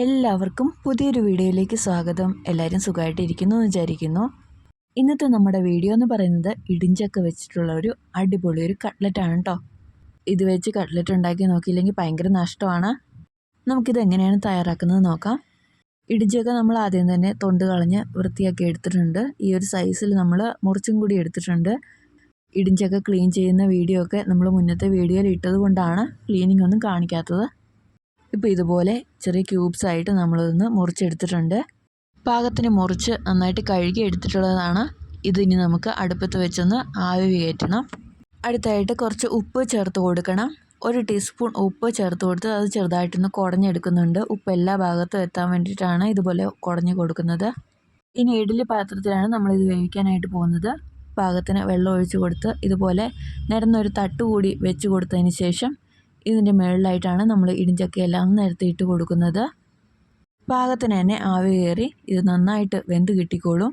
എല്ലാവർക്കും പുതിയൊരു വീഡിയോയിലേക്ക് സ്വാഗതം. എല്ലാവരും സുഖമായിട്ടിരിക്കുന്നു എന്ന് വിചാരിക്കുന്നു. ഇന്നത്തെ നമ്മുടെ വീഡിയോ എന്ന് പറയുന്നത് ഇടിഞ്ചക്ക വെച്ചിട്ടുള്ള ഒരു അടിപൊളി ഒരു കട്ട്ലറ്റാണ് കേട്ടോ ഇത് വെച്ച് കട്ട്ലറ്റ് ഉണ്ടാക്കി നോക്കിയില്ലെങ്കിൽ ഭയങ്കര നഷ്ടമാണ്. നമുക്കിത് എങ്ങനെയാണ് തയ്യാറാക്കുന്നത് നോക്കാം. ഇടിഞ്ചക്ക നമ്മൾ ആദ്യം തന്നെ തൊണ്ട് കളഞ്ഞ് വൃത്തിയാക്കി എടുത്തിട്ടുണ്ട്. ഈ ഒരു സൈസിൽ നമ്മൾ മുറിച്ചും കൂടി എടുത്തിട്ടുണ്ട്. ഇടിഞ്ചക്ക ക്ലീൻ ചെയ്യുന്ന വീഡിയോ ഒക്കെ നമ്മൾ മുന്നത്തെ വീഡിയോയിൽ ഇട്ടത് കൊണ്ടാണ്. ക്ലീനിങ് ഒന്നും കാണിക്കാത്തത്. ഇപ്പോൾ ഇതുപോലെ ചെറിയ ക്യൂബ്സ് ആയിട്ട് നമ്മളിതൊന്ന് മുറിച്ചെടുത്തിട്ടുണ്ട്. പാകത്തിന് മുറിച്ച് നന്നായിട്ട് കഴുകി എടുത്തിട്ടുള്ളതാണ്. ഇതിനി നമുക്ക് അടുപ്പത്ത് വെച്ചൊന്ന് ആവി കയറ്റണം. അടുത്തായിട്ട് കുറച്ച് ഉപ്പ് ചേർത്ത് കൊടുക്കണം. ഒരു ടീസ്പൂൺ ഉപ്പ് ചേർത്ത് കൊടുത്ത് അത് ചെറുതായിട്ടൊന്ന് കുടഞ്ഞെടുക്കുന്നുണ്ട്. ഉപ്പ് എല്ലാ ഭാഗത്തും എത്താൻ വേണ്ടിയിട്ടാണ് ഇതുപോലെ കുടഞ്ഞു കൊടുക്കുന്നത്. ഇനി ഇഡലി പാത്രത്തിലാണ് നമ്മളിത് വേവിക്കാനായിട്ട് പോകുന്നത്. പാകത്തിന് വെള്ളം ഒഴിച്ച് കൊടുത്ത് ഇതുപോലെ നിരന്നൊരു തട്ട് കൂടി വെച്ച് കൊടുത്തതിന് ശേഷം ഇതിന്റെ മുകളിലായിട്ടാണ് നമ്മൾ ഇടിഞ്ചക്കയെല്ലാം നിരത്തി ഇട്ട് കൊടുക്കുന്നത്. പാകത്തിന് തന്നെ ആവി കയറി ഇത് നന്നായിട്ട് വെന്ത് കിട്ടിക്കോളും.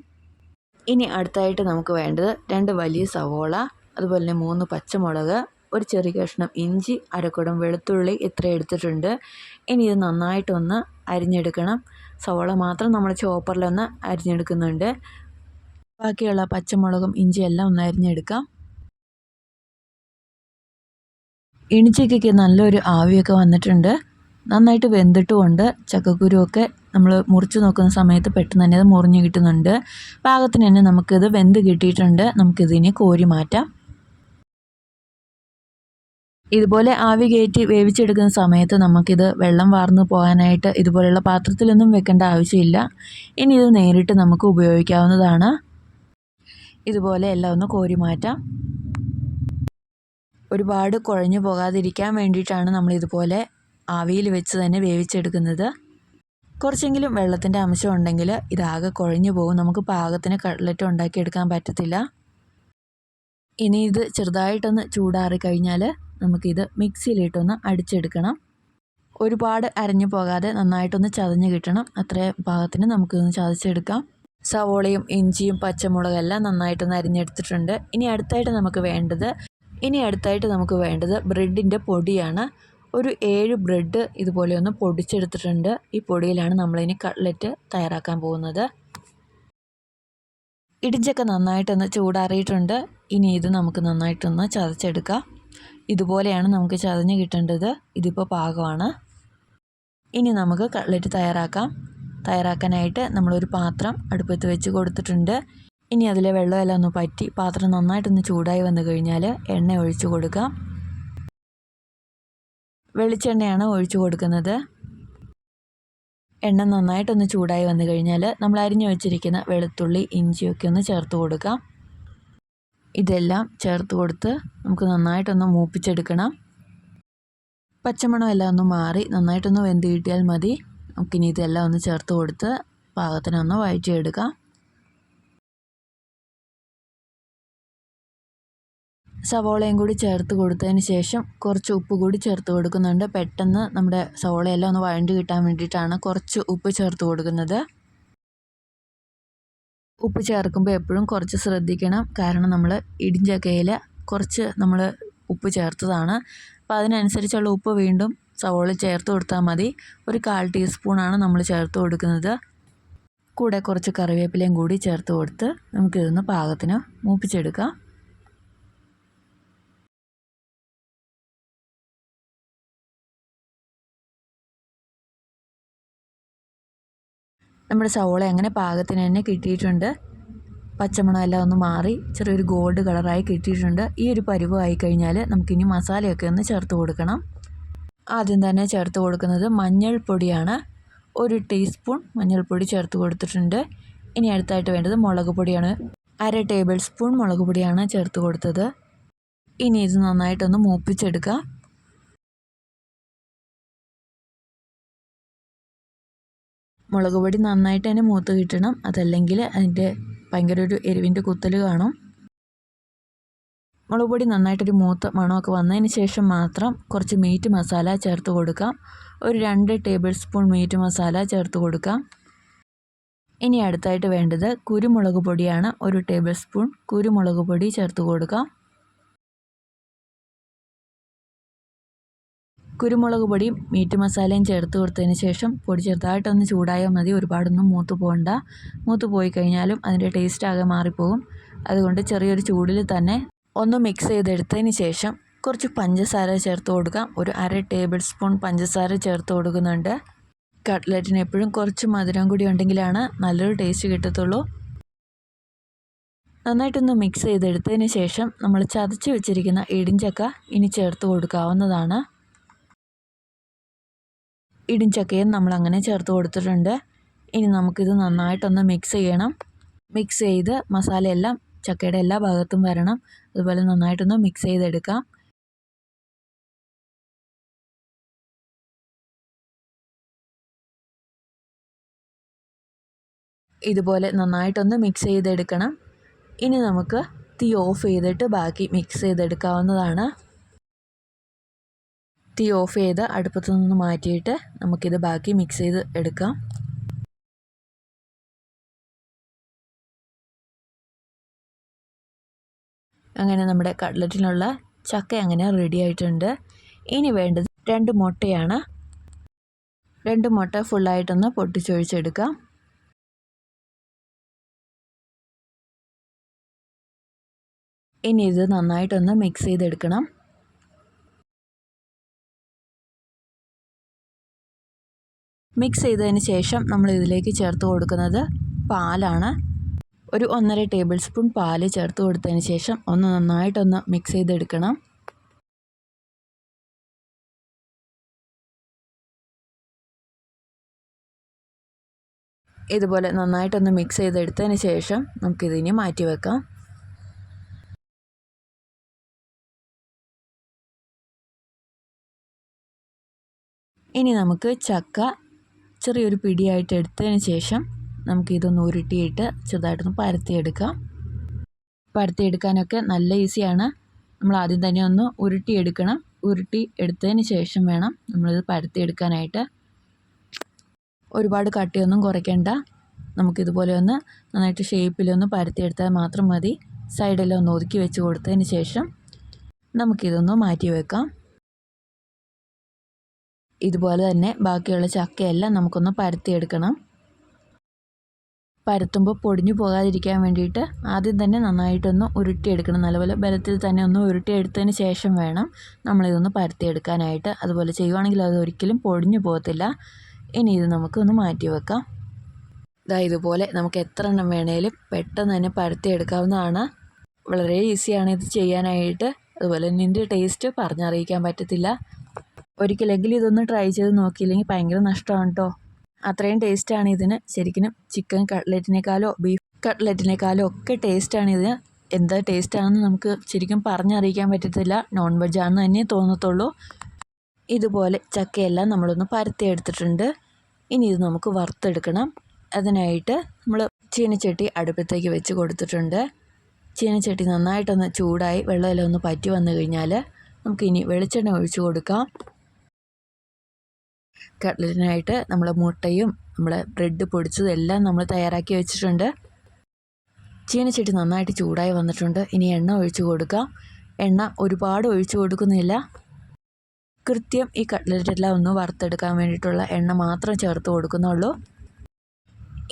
ഇനി അടുത്തായിട്ട് നമുക്ക് വേണ്ടത് രണ്ട് വലിയ സവോള അതുപോലെ തന്നെ മൂന്ന് പച്ചമുളക് ഒരു ചെറിയ കഷ്ണം ഇഞ്ചി അരക്കുടം വെളുത്തുള്ളി ഇത്ര എടുത്തിട്ടുണ്ട്. ഇനി ഇത് നന്നായിട്ടൊന്ന് അരിഞ്ഞെടുക്കണം. സവോള മാത്രം നമ്മൾ ചോപ്പറിലൊന്ന് അരിഞ്ഞെടുക്കുന്നുണ്ട്. ബാക്കിയുള്ള പച്ചമുളകും ഇഞ്ചിയെല്ലാം ഒന്ന് അരിഞ്ഞെടുക്കാം. ഇണിച്ചയ്ക്കൊക്കെ നല്ലൊരു ആവിയൊക്കെ വന്നിട്ടുണ്ട്. നന്നായിട്ട് വെന്തിട്ടുമുണ്ട്. ചക്കക്കുരുവൊക്കെ നമ്മൾ മുറിച്ച് നോക്കുന്ന സമയത്ത് പെട്ടെന്ന് തന്നെ അത് മുറിഞ്ഞ് കിട്ടുന്നുണ്ട്. പാകത്തിന് തന്നെ നമുക്കിത് വെന്ത് കിട്ടിയിട്ടുണ്ട്. നമുക്കിതിനെ കോരി മാറ്റാം. ഇതുപോലെ ആവി കയറ്റി വേവിച്ചെടുക്കുന്ന സമയത്ത് നമുക്കിത് വെള്ളം വാർന്നു പോകാനായിട്ട് ഇതുപോലെയുള്ള പാത്രത്തിലൊന്നും വെക്കേണ്ട ആവശ്യമില്ല. ഇനി ഇത് നേരിട്ട് നമുക്ക് ഉപയോഗിക്കാവുന്നതാണ്. ഇതുപോലെ എല്ലാം ഒന്ന് കോരി മാറ്റാം. ഒരുപാട് കുഴഞ്ഞു പോകാതിരിക്കാൻ വേണ്ടിയിട്ടാണ് നമ്മൾ ഇതുപോലെ ആവിയിൽ വെച്ച് തന്നെ വേവിച്ചെടുക്കുന്നത്. കുറച്ചെങ്കിലും വെള്ളത്തിന്റെ അംശം ഉണ്ടെങ്കിൽ ഇതാകെ കുഴഞ്ഞു പോകും. നമുക്ക് പാകത്തിന് കട്ട്ലറ്റ് ഉണ്ടാക്കിയെടുക്കാൻ പറ്റത്തില്ല. ഇനി ഇത് ചെറുതായിട്ടൊന്ന് ചൂടാറി കഴിഞ്ഞാൽ നമുക്കിത് മിക്സിയിലിട്ടൊന്ന് അടിച്ചെടുക്കണം. ഒരുപാട് അരഞ്ഞു പോകാതെ നന്നായിട്ടൊന്ന് ചതഞ്ഞ് കിട്ടണം. അത്രയും പാകത്തിന് നമുക്കിതൊന്ന് ചതച്ചെടുക്കാം. സവോളയും ഇഞ്ചിയും പച്ചമുളകെല്ലാം നന്നായിട്ടൊന്ന് അരിഞ്ഞെടുത്തിട്ടുണ്ട്. ഇനി അടുത്തായിട്ട് നമുക്ക് വേണ്ടത് ഇനി അടുത്തായിട്ട് നമുക്ക് വേണ്ടത് ബ്രെഡിന്റെ പൊടിയാണ്. ഒരു ഏഴ് ബ്രെഡ് ഇതുപോലെ ഒന്ന് പൊടിച്ചെടുത്തിട്ടുണ്ട്. ഈ പൊടിയിലാണ് നമ്മളിനി കട്ട്ലറ്റ് തയ്യാറാക്കാൻ പോകുന്നത്. ഇടിഞ്ചൊക്കെ നന്നായിട്ടൊന്ന് ചൂടാറിയിട്ടുണ്ട്. ഇനി ഇത് നമുക്ക് നന്നായിട്ടൊന്ന് ചതച്ചെടുക്കാം. ഇതുപോലെയാണ് നമുക്ക് ചതഞ്ഞ് കിട്ടേണ്ടത്. ഇതിപ്പോൾ പാകമാണ്. ഇനി നമുക്ക് കട്ട്ലറ്റ് തയ്യാറാക്കാം. തയ്യാറാക്കാനായിട്ട് നമ്മളൊരു പാത്രം അടുപ്പത്ത് വെച്ച് കൊടുത്തിട്ടുണ്ട്. ഇനി അതിലെ വെള്ളമെല്ലാം ഒന്ന് പറ്റി പാത്രം നന്നായിട്ടൊന്ന് ചൂടായി വന്നു കഴിഞ്ഞാൽ എണ്ണ ഒഴിച്ചു കൊടുക്കാം. വെളിച്ചെണ്ണയാണ് ഒഴിച്ചു കൊടുക്കുന്നത്. എണ്ണ നന്നായിട്ടൊന്ന് ചൂടായി വന്നു കഴിഞ്ഞാൽ നമ്മൾ അരിഞ്ഞു വെച്ചിരിക്കുന്ന വെളുത്തുള്ളി ഇഞ്ചിയൊക്കെ ഒന്ന് ചേർത്ത് കൊടുക്കാം. ഇതെല്ലാം ചേർത്ത് കൊടുത്ത് നമുക്ക് നന്നായിട്ടൊന്ന് മൂപ്പിച്ചെടുക്കണം. പച്ചമണം എല്ലാം ഒന്ന് മാറി നന്നായിട്ടൊന്ന് വെന്ത് കിട്ടിയാൽ മതി. നമുക്കിനി ഇതെല്ലാം ഒന്ന് ചേർത്ത് കൊടുത്ത് പാകത്തിനൊന്ന് വഴറ്റിയെടുക്കാം. സവോളയും കൂടി ചേർത്ത് കൊടുത്തതിന് ശേഷം കുറച്ച് ഉപ്പ് കൂടി ചേർത്ത് കൊടുക്കുന്നുണ്ട്. പെട്ടെന്ന് നമ്മുടെ സവോളയെല്ലാം ഒന്ന് വഴണ്ടി കിട്ടാൻ വേണ്ടിയിട്ടാണ് കുറച്ച് ഉപ്പ് ചേർത്ത് കൊടുക്കുന്നത്. ഉപ്പ് ചേർക്കുമ്പോൾ എപ്പോഴും കുറച്ച് ശ്രദ്ധിക്കണം. കാരണം നമ്മൾ ഇടിഞ്ചക്കയിൽ കുറച്ച് നമ്മൾ ഉപ്പ് ചേർത്തതാണ്. അപ്പോൾ അതിനനുസരിച്ചുള്ള ഉപ്പ് വീണ്ടും സവോള ചേർത്ത് കൊടുത്താൽ മതി. ഒരു കാൽ ടീസ്പൂണാണ് നമ്മൾ ചേർത്ത് കൊടുക്കുന്നത്. കൂടെ കുറച്ച് കറിവേപ്പിലയും കൂടി ചേർത്ത് കൊടുത്ത് നമുക്കിതൊന്ന് പാകത്തിന് മൂപ്പിച്ചെടുക്കാം. നമ്മുടെ സവോള അങ്ങനെ പാകത്തിന് തന്നെ കിട്ടിയിട്ടുണ്ട്. പച്ചമണം എല്ലാം ഒന്ന് മാറി ചെറിയൊരു ഗോൾഡ് കളറായി കിട്ടിയിട്ടുണ്ട്. ഈ ഒരു പരുവമായി കഴിഞ്ഞാൽ നമുക്കിനി മസാലയൊക്കെ ഒന്ന് ചേർത്ത് കൊടുക്കണം. ആദ്യം തന്നെ ചേർത്ത് കൊടുക്കുന്നത് മഞ്ഞൾപ്പൊടിയാണ്. ഒരു ടീസ്പൂൺ മഞ്ഞൾപ്പൊടി ചേർത്ത് കൊടുത്തിട്ടുണ്ട്. ഇനി അടുത്തായിട്ട് വേണ്ടത് മുളക് പൊടിയാണ്. അര ടേബിൾ സ്പൂൺ മുളക് പൊടിയാണ് ചേർത്ത് കൊടുത്തത്. ഇനി ഇത് നന്നായിട്ടൊന്ന് മൂപ്പിച്ചെടുക്കാം. മുളക് പൊടി നന്നായിട്ട് തന്നെ മൂത്ത് കിട്ടണം. അതല്ലെങ്കിൽ അതിന്റെ ഭയങ്കര ഒരു എരിവിന്റെ കുത്തൽ കാണും. മുളക് പൊടി നന്നായിട്ടൊരു മൂത്ത മണമൊക്കെ വന്നതിന് ശേഷം മാത്രം കുറച്ച് മീറ്റ് മസാല ചേർത്ത് കൊടുക്കാം. ഒരു രണ്ട് ടേബിൾ സ്പൂൺ മീറ്റ് മസാല ചേർത്ത് കൊടുക്കാം. ഇനി അടുത്തായിട്ട് വേണ്ടത് കുരുമുളക് പൊടിയാണ്. ഒരു ടേബിൾ സ്പൂൺ കുരുമുളക് പൊടി ചേർത്ത് കൊടുക്കാം. കുരുമുളക് പൊടിയും മീറ്റ് മസാലയും ചേർത്ത് കൊടുത്തതിന് ശേഷം പൊടി ചെറുതായിട്ടൊന്ന് ചൂടായാൽ മതി. ഒരുപാടൊന്നും മൂത്ത് പോകണ്ട മൂത്ത് പോയി കഴിഞ്ഞാലും അതിന്റെ ടേസ്റ്റ് ആകെ മാറിപ്പോകും അതുകൊണ്ട് ചെറിയൊരു ചൂടിൽ തന്നെ ഒന്ന് മിക്സ് ചെയ്തെടുത്തതിന് ശേഷം കുറച്ച് പഞ്ചസാര ചേർത്ത് കൊടുക്കാം. ഒരു അര ടേബിൾ സ്പൂൺ പഞ്ചസാര ചേർത്ത് കൊടുക്കുന്നുണ്ട്. കട്ട്ലറ്റിന് എപ്പോഴും കുറച്ച് മധുരം കൂടി ഉണ്ടെങ്കിലാണ് നല്ലൊരു ടേസ്റ്റ് കിട്ടത്തുള്ളൂ. നന്നായിട്ടൊന്ന് മിക്സ് ചെയ്തെടുത്തതിന് ശേഷം നമ്മൾ ചതച്ച് വെച്ചിരിക്കുന്ന ഇടിഞ്ചക്ക ഇനി ചേർത്ത് കൊടുക്കാവുന്നതാണ്. ഇടിഞ്ചക്കയും നമ്മൾ അങ്ങനെ ചേർത്ത് കൊടുത്തിട്ടുണ്ട്. ഇനി നമുക്കിത് നന്നായിട്ടൊന്ന് മിക്സ് ചെയ്യണം. മിക്സ് ചെയ്ത് മസാലയെല്ലാം ചക്കയുടെ എല്ലാ ഭാഗത്തും വരണം. അതുപോലെ നന്നായിട്ടൊന്ന് മിക്സ് ചെയ്തെടുക്കാം. ഇതുപോലെ നന്നായിട്ടൊന്ന് മിക്സ് ചെയ്തെടുക്കണം. ഇനി നമുക്ക് തീ ഓഫ് ചെയ്തിട്ട് ബാക്കി മിക്സ് ചെയ്തെടുക്കാവുന്നതാണ്. തീ ഓഫ് ചെയ്ത് അടുപ്പത്തു നിന്ന് മാറ്റിയിട്ട് നമുക്കിത് ബാക്കി മിക്സ് ചെയ്ത് എടുക്കാം. അങ്ങനെ നമ്മുടെ കട്ട്ലറ്റിനുള്ള ചക്ക അങ്ങനെ റെഡി ആയിട്ടുണ്ട്. ഇനി വേണ്ടത് രണ്ട് മുട്ടയാണ്. രണ്ട് മുട്ട ഫുള്ളായിട്ടൊന്ന് പൊട്ടിച്ചൊഴിച്ചെടുക്കാം. ഇനി ഇത് നന്നായിട്ടൊന്ന് മിക്സ് ചെയ്തെടുക്കണം. മിക്സ് ചെയ്തതിന് ശേഷം നമ്മൾ ഇതിലേക്ക് ചേർത്ത് കൊടുക്കുന്നത് പാലാണ്. ഒരു ഒന്നര ടേബിൾ സ്പൂൺ പാൽ ചേർത്ത് കൊടുത്തതിന് ശേഷം ഒന്ന് നന്നായിട്ടൊന്ന് മിക്സ് ചെയ്തെടുക്കണം. ഇതുപോലെ നന്നായിട്ടൊന്ന് മിക്സ് ചെയ്തെടുത്തതിന് ശേഷം നമുക്കിതിനെ മാറ്റി വെക്കാം. ഇനി നമുക്ക് ചക്ക ചെറിയൊരു പിടിയായിട്ട് എടുത്തതിന് ശേഷം നമുക്കിതൊന്ന് ഉരുട്ടിയിട്ട് ചെറുതായിട്ടൊന്ന് പരത്തിയെടുക്കാം. പരത്തിയെടുക്കാനൊക്കെ നല്ല ഈസിയാണ്. നമ്മൾ ആദ്യം തന്നെ ഒന്ന് ഉരുട്ടിയെടുക്കണം. ഉരുട്ടി എടുത്തതിന് ശേഷം വേണം നമ്മളിത് പരത്തിയെടുക്കാനായിട്ട്. ഒരുപാട് കട്ടിയൊന്നും കുറയ്ക്കേണ്ട. നമുക്കിതുപോലെ ഒന്ന് നന്നായിട്ട് ഷേപ്പിലൊന്ന് പരത്തിയെടുത്താൽ മാത്രം മതി. സൈഡെല്ലാം ഒന്ന് ഒതുക്കി വെച്ച് കൊടുത്തതിന് ശേഷം നമുക്കിതൊന്ന് മാറ്റി വെക്കാം. ഇതുപോലെ തന്നെ ബാക്കിയുള്ള ചക്കയെല്ലാം നമുക്കൊന്ന് പരത്തിയെടുക്കണം. പരത്തുമ്പോൾ പൊടിഞ്ഞു പോകാതിരിക്കാൻ വേണ്ടിയിട്ട് ആദ്യം തന്നെ നന്നായിട്ടൊന്ന് ഉരുട്ടിയെടുക്കണം. നല്ലപോലെ ബലത്തിൽ തന്നെ ഒന്ന് ഉരുട്ടിയെടുത്തതിന് ശേഷം വേണം നമ്മളിതൊന്ന് പരത്തിയെടുക്കാനായിട്ട്. അതുപോലെ ചെയ്യുവാണെങ്കിൽ അത് ഒരിക്കലും പൊടിഞ്ഞു പോകത്തില്ല. ഇനി ഇത് നമുക്കൊന്ന് മാറ്റി വെക്കാം. ഇതാ ഇതുപോലെ നമുക്ക് എത്ര എണ്ണം വേണേലും പെട്ടെന്ന് തന്നെ പരത്തിയെടുക്കാവുന്നതാണ്. വളരെ ഈസിയാണ് ഇത് ചെയ്യാനായിട്ട്. അതുപോലെ തന്നെ ടേസ്റ്റ് പറഞ്ഞറിയിക്കാൻ പറ്റത്തില്ല. ഒരിക്കലെങ്കിലും ഇതൊന്ന് ട്രൈ ചെയ്ത് നോക്കിയില്ലെങ്കിൽ ഭയങ്കര നഷ്ടമാണ് കേട്ടോ അത്രയും ടേസ്റ്റാണ് ഇതിന്. ശരിക്കും ചിക്കൻ കട്ട്ലറ്റിനേക്കാളോ ബീഫ് കട്ട്ലറ്റിനേക്കാളോ ഒക്കെ ടേസ്റ്റാണ് ഇതിന്. എന്താ ടേസ്റ്റാണെന്ന് നമുക്ക് ശരിക്കും പറഞ്ഞറിയിക്കാൻ പറ്റത്തില്ല. നോൺ വെജ് ആണെന്ന് തന്നെ തോന്നത്തുള്ളൂ. ഇതുപോലെ ചക്കയെല്ലാം നമ്മളൊന്ന് പരത്തി എടുത്തിട്ടുണ്ട് ഇനി ഇത് നമുക്ക് വറുത്തെടുക്കണം. അതിനായിട്ട് നമ്മൾ ചീനച്ചട്ടി അടുപ്പത്തേക്ക് വെച്ച് കൊടുത്തിട്ടുണ്ട്. ചീനച്ചട്ടി നന്നായിട്ടൊന്ന് ചൂടായി വെള്ളമെല്ലാം ഒന്ന് പറ്റി വന്നു കഴിഞ്ഞാൽ നമുക്കിനി വെളിച്ചെണ്ണ ഒഴിച്ചു കൊടുക്കാം. കട്ട്ലറ്റിനായിട്ട് നമ്മൾ മുട്ടയും നമ്മൾ ബ്രെഡ് പൊടിച്ചതും എല്ലാം നമ്മൾ തയ്യാറാക്കി വെച്ചിട്ടുണ്ട്. ചീനച്ചട്ടി നന്നായിട്ട് ചൂടായി വന്നിട്ടുണ്ട്. ഇനി എണ്ണ ഒഴിച്ചു കൊടുക്കാം. എണ്ണ ഒരുപാട് ഒഴിച്ചു കൊടുക്കുന്നില്ല. കൃത്യം ഈ കട്ട്ലറ്റെല്ലാം ഒന്ന് വറുത്തെടുക്കാൻ വേണ്ടിയിട്ടുള്ള എണ്ണ മാത്രം ചേർത്ത് കൊടുക്കുന്നുള്ളൂ.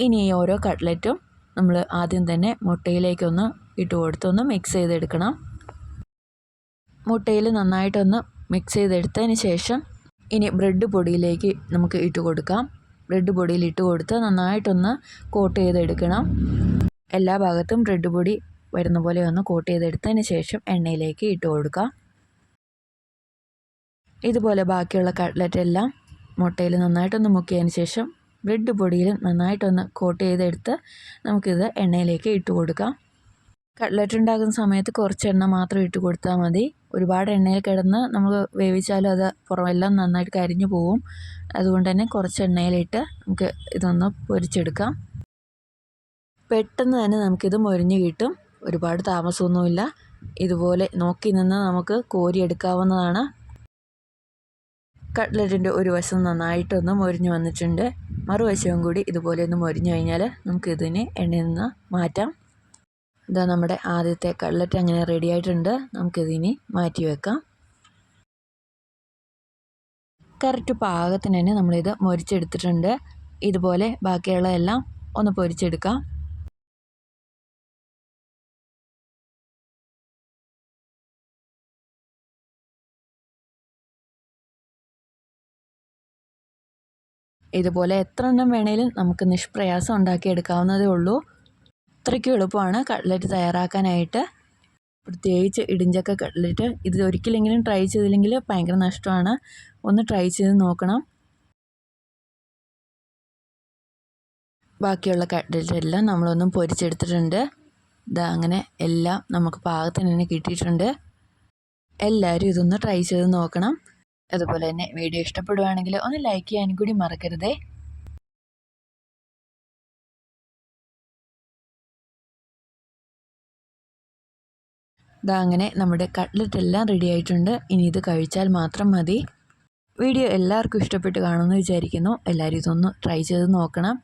ഇനി ഈ ഓരോ കട്ട്ലറ്റും നമ്മൾ ആദ്യം തന്നെ മുട്ടയിലേക്കൊന്ന് ഇട്ട് കൊടുത്തൊന്ന് മിക്സ് ചെയ്തെടുക്കണം. മുട്ടയിൽ നന്നായിട്ടൊന്ന് മിക്സ് ചെയ്തെടുത്തതിന് ശേഷം ഇനി ബ്രെഡ് പൊടിയിലേക്ക് നമുക്ക് ഇട്ട് കൊടുക്കാം. ബ്രെഡ് പൊടിയിൽ ഇട്ട് കൊടുത്ത് നന്നായിട്ടൊന്ന് കോട്ട് ചെയ്തെടുക്കണം. എല്ലാ ഭാഗത്തും ബ്രെഡ് പൊടി വരുന്ന പോലെ ഒന്ന് കോട്ട് ചെയ്തെടുത്തതിന് ശേഷം എണ്ണയിലേക്ക് ഇട്ട് കൊടുക്കാം. ഇതുപോലെ ബാക്കിയുള്ള കട്ട്ലറ്റ് എല്ലാം മുട്ടയിൽ നന്നായിട്ടൊന്ന് മുക്കിയതിന് ശേഷം ബ്രെഡ് പൊടിയിൽ നന്നായിട്ടൊന്ന് കോട്ട് ചെയ്തെടുത്ത് നമുക്കിത് എണ്ണയിലേക്ക് ഇട്ട് കൊടുക്കാം. കട്ട്ലറ്റ് ഉണ്ടാക്കുന്ന സമയത്ത് കുറച്ച് എണ്ണ മാത്രം ഇട്ട് കൊടുത്താൽ മതി. ഒരുപാട് എണ്ണയിൽ കിടന്ന് നമ്മൾ വേവിച്ചാലും അത് പുറമെല്ലാം നന്നായിട്ട് കരിഞ്ഞു പോവും. അതുകൊണ്ട് തന്നെ കുറച്ച് എണ്ണയിലിട്ട് നമുക്ക് ഇതൊന്ന് പൊരിച്ചെടുക്കാം. പെട്ടെന്ന് തന്നെ നമുക്കിത് മൊരിഞ്ഞ് കിട്ടും. ഒരുപാട് താമസമൊന്നുമില്ല. ഇതുപോലെ നോക്കി നിന്ന് നമുക്ക് കോരിയെടുക്കാവുന്നതാണ്. കട്ട്ലറ്റിന്റെ ഒരു വശം നന്നായിട്ടൊന്ന് മൊരിഞ്ഞ് വന്നിട്ടുണ്ട്. മറുവശവും കൂടി ഇതുപോലെ ഒന്ന് മൊരിഞ്ഞു കഴിഞ്ഞാൽ നമുക്കിതിനെ എണ്ണയിൽ നിന്ന് മാറ്റാം. ഇതാ നമ്മുടെ ആദ്യത്തെ കട്ലറ്റ് അങ്ങനെ റെഡി ആയിട്ടുണ്ട്. നമുക്കിതിനി മാറ്റി വെക്കാം. കറക്റ്റ് പാകത്തിന് തന്നെ നമ്മളിത് മൊരിച്ചെടുത്തിട്ടുണ്ട്. ഇതുപോലെ ബാക്കിയുള്ള എല്ലാം ഒന്ന് പൊരിച്ചെടുക്കാം. ഇതുപോലെ എത്ര എണ്ണം വേണേലും നമുക്ക് നിഷ്പ്രയാസം ഉണ്ടാക്കിയെടുക്കാവുന്നതേ ഉള്ളൂ. അത്രയ്ക്കും എളുപ്പമാണ് കട്ട്ലറ്റ് തയ്യാറാക്കാനായിട്ട്. പ്രത്യേകിച്ച് ഇടിഞ്ചക്ക കട്ട്ലറ്റ് ഇത് ഒരിക്കലെങ്കിലും ട്രൈ ചെയ്തില്ലെങ്കിൽ ഭയങ്കര നഷ്ടമാണ്. ഒന്ന് ട്രൈ ചെയ്ത് നോക്കണം. ബാക്കിയുള്ള കട്ട്ലറ്റ് എല്ലാം നമ്മളൊന്നും പൊരിച്ചെടുത്തിട്ടുണ്ട്. ഇതാ അങ്ങനെ എല്ലാം നമുക്ക് പാകത്തിന് തന്നെ കിട്ടിയിട്ടുണ്ട്. എല്ലാവരും ഇതൊന്ന് ട്രൈ ചെയ്ത് നോക്കണം. അതുപോലെ തന്നെ വീഡിയോ ഇഷ്ടപ്പെടുവാണെങ്കിൽ ഒന്ന് ലൈക്ക് ചെയ്യാനും കൂടി മറക്കരുതേ. ഇതാ അങ്ങനെ നമ്മുടെ കട്ട്ലറ്റ് എല്ലാം റെഡി ആയിട്ടുണ്ട് ഇനി ഇത് കഴിച്ചാൽ മാത്രം മതി. വീഡിയോ എല്ലാവർക്കും ഇഷ്ടപ്പെട്ട് കാണുമെന്ന് വിചാരിക്കുന്നു. എല്ലാവരും ഇതൊന്ന് ട്രൈ ചെയ്ത് നോക്കണം.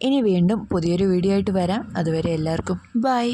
ഇനി വീണ്ടും പുതിയൊരു വീഡിയോ ആയിട്ട് വരാം. അതുവരെ എല്ലാവർക്കും ബൈ.